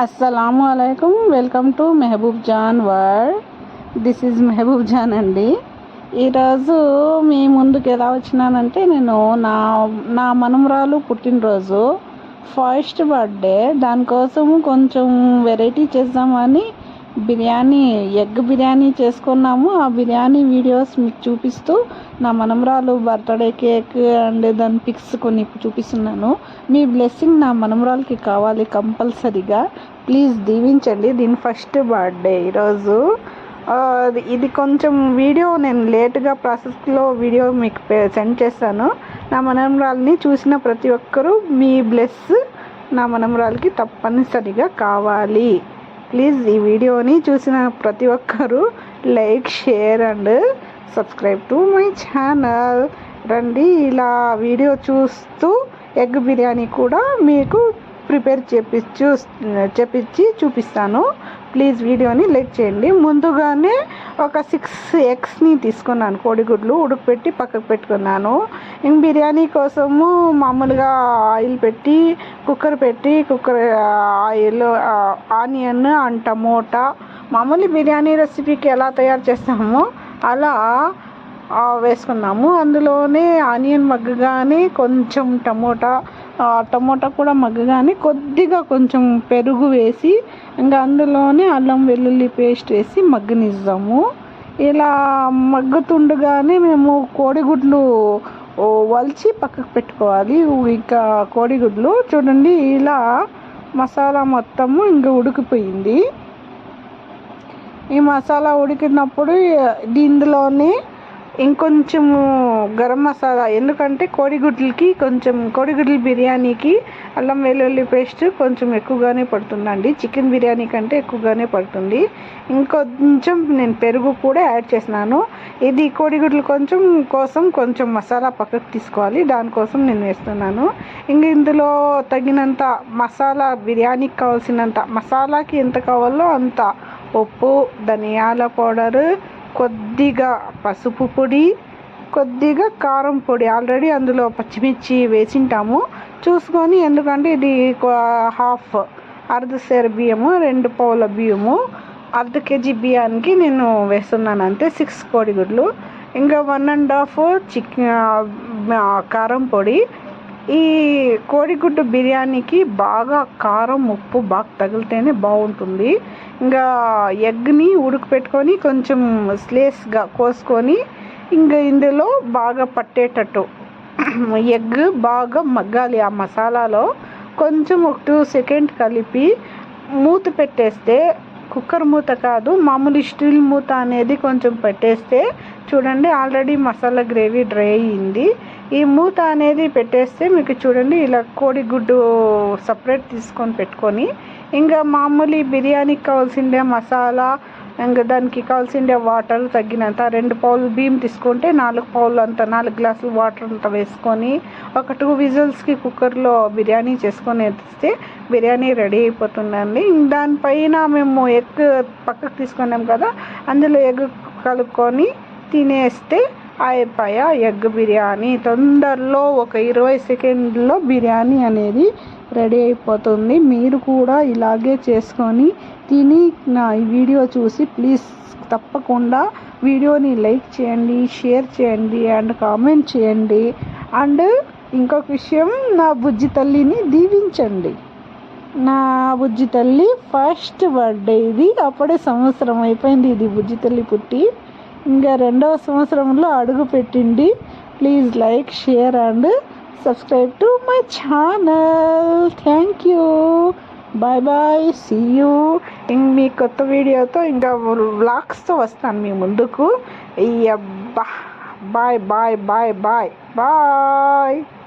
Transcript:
అస్సలాము అలైకుం welcome to Mehboob John వర్ this is Mehboob John అండి. ఈరోజు మీ ముందుకు ఎలా వచ్చినానంటే నేను నా నా మనమురాలు పుట్టినరోజు ఫస్ట్ బర్త్డే. దానికోసం కొంచెం వెరైటీ చేద్దామని బిర్యానీ ఎగ్ బిర్యానీ చేసుకున్నాము. ఆ బిర్యానీ వీడియోస్ మీకు చూపిస్తూ నా మనమరాలు బర్త్డే కేక్ అండ్ దాని పిక్స్ కొన్ని చూపిస్తున్నాను. మీ బ్లెస్సింగ్ నా మనమరాలకి కావాలి కంపల్సరీగా. ప్లీజ్ దీవించండి. దీని ఫస్ట్ బర్త్డే ఈరోజు. ఇది కొంచెం వీడియో నేను లేటుగా ప్రాసెస్లో వీడియో మీకు సెండ్ చేస్తాను. నా మనమరాల్ని చూసిన ప్రతి ఒక్కరూ మీ బ్లెస్ నా మనమరాలకి తప్పనిసరిగా కావాలి. ప్లీజ్ ఈ వీడియోని చూసిన ప్రతి ఒక్కరూ like share and subscribe to my channel. రండి ఇలా వీడియో చూస్తూ ఎగ్ బిర్యానీ కూడా మీకు ప్రిపేర్ చేపి చూ చేపించి చూపిస్తాను. ప్లీజ్ వీడియోని లైక్ చేయండి. ముందుగానే ఒక సిక్స్ ఎగ్స్ని తీసుకున్నాను కోడిగుడ్లు ఉడకపెట్టి పక్కకు పెట్టుకున్నాను. ఇంక బిర్యానీ కోసము మామూలుగా ఆయిల్ పెట్టి కుక్కర్ పెట్టి cooker oil onion and tomato మామూలు బిర్యానీ రెసిపీకి ఎలా తయారు చేస్తామో అలా వేసుకున్నాము. అందులోనే ఆనియన్ మగ్గగానే కొంచెం టమోటా టమోటా కూడా మగ్గగానే కొద్దిగా కొంచెం పెరుగు వేసి ఇంకా అందులోనే అల్లం వెల్లుల్లి పేస్ట్ వేసి మగ్గనిస్తాము ఇలా మగ్గుతుండగానే మేము కోడిగుడ్లు వలిచి పక్కకు పెట్టుకోవాలి. ఇంకా కోడిగుడ్లు చూడండి ఇలా మసాలా మొత్తము ఇంకా ఉడికిపోయింది. ఈ మసాలా ఉడికినప్పుడు దీనిలోనే ఇంకొంచెము గరం మసాలా ఎందుకంటే కోడిగుడ్లకి కొంచెం కోడిగుడ్ల బిర్యానీకి అల్లం వెల్లుల్లి పేస్ట్ కొంచెం ఎక్కువగానే పడుతుందండి. చికెన్ బిర్యానీ కంటే ఎక్కువగానే పడుతుంది. ఇంకొంచెం నేను పెరుగు కూడా యాడ్ చేసినాను ఇది కోడిగుడ్లు కొంచెం కోసం కొంచెం మసాలా పక్కకు తీసుకోవాలి. దానికోసం నేను వేస్తున్నాను. ఇంక ఇందులో తగినంత మసాలా బిర్యానీకి కావాల్సినంత మసాలాకి ఎంత కావాలో అంత ఉప్పు ధనియాల పౌడరు కొద్దిగా పసుపు పొడి కొద్దిగా కారం పొడి. ఆల్రెడీ అందులో పచ్చిమిర్చి వేసింటాము. చూసుకొని ఎందుకంటే ఇది హాఫ్ అర్ధ సేర బియ్యము రెండు పౌల బియ్యము. అర్ధ కేజీ బియ్యానికి నేను వేస్తున్నాను అంతే సిక్స్ కోడిగుడ్లు. ఇంకా వన్ అండ్ హాఫ్ చికెన్ కారం పొడి. ఈ కోడిగుడ్డు బిర్యానీకి బాగా కారం ఉప్పు బాగా తగిలితేనే బాగుంటుంది. ఇంకా ఎగ్ని ఉడకపెట్టుకొని కొంచెం స్లేస్గా కోసుకొని ఇంకా ఇందులో బాగా పట్టేటట్టు ఎగ్ బాగా మగ్గాలి ఆ మసాలాలో. కొంచెం ఒక టూ సెకండ్ కలిపి మూత పెట్టేస్తే కుక్కర్ మూత కాదు మామూలు స్టీల్ మూత అనేది కొంచెం పెట్టేస్తే చూడండి ఆల్రెడీ మసాలా గ్రేవీ డ్రై అయ్యింది. ఈ మూత అనేది పెట్టేస్తే మీకు చూడండి ఇలా కోడిగుడ్డు సపరేట్ తీసుకొని పెట్టుకొని ఇంకా మామూలు బిర్యానీకి కావాల్సిండే మసాలా ఇంకా దానికి కావాల్సిండే వాటర్ తగ్గినంత రెండు పౌలు బియ్యం తీసుకుంటే నాలుగు పౌలు అంత నాలుగు గ్లాసులు వాటర్ అంత వేసుకొని ఒక టూ విజిల్స్కి కుక్కర్లో బిర్యానీ చేసుకొని ఎత్తిస్తే బిర్యానీ రెడీ అయిపోతుందండి. దానిపైన మేము ఎగ్ పక్కకు తీసుకున్నాం కదా అందులో ఎగ్ కలుపుకొని తినేస్తే అయిపోయా ఎగ్ బిర్యానీ. తొందరలో ఒక ఇరవై సెకండ్లో బిర్యానీ అనేది రెడీ అయిపోతుంది. మీరు కూడా ఇలాగే చేసుకొని తిని నా వీడియో చూసి ప్లీజ్ తప్పకుండా వీడియోని లైక్ చేయండి షేర్ చేయండి అండ్ కామెంట్ చేయండి. అండ్ ఇంకొక విషయం నా బుజ్జి తల్లిని దీవించండి. నా బుజ్జి తల్లి ఫస్ట్ బర్త్డే ఇది అప్పుడే సంవత్సరం అయిపోయింది. ఇది బుజ్జి తల్లి పుట్టి ఇంకా రెండవ సంవత్సరంలో అడుగు పెట్టింది. Please like share and subscribe to my channel thank you bye bye see you ఇంక మీ కొత్త వీడియోతో ఇంకా వ్లాగ్స్తో వస్తాను మీ ముందుకు. అయ్యబ్బా. Bye bye bye bye bye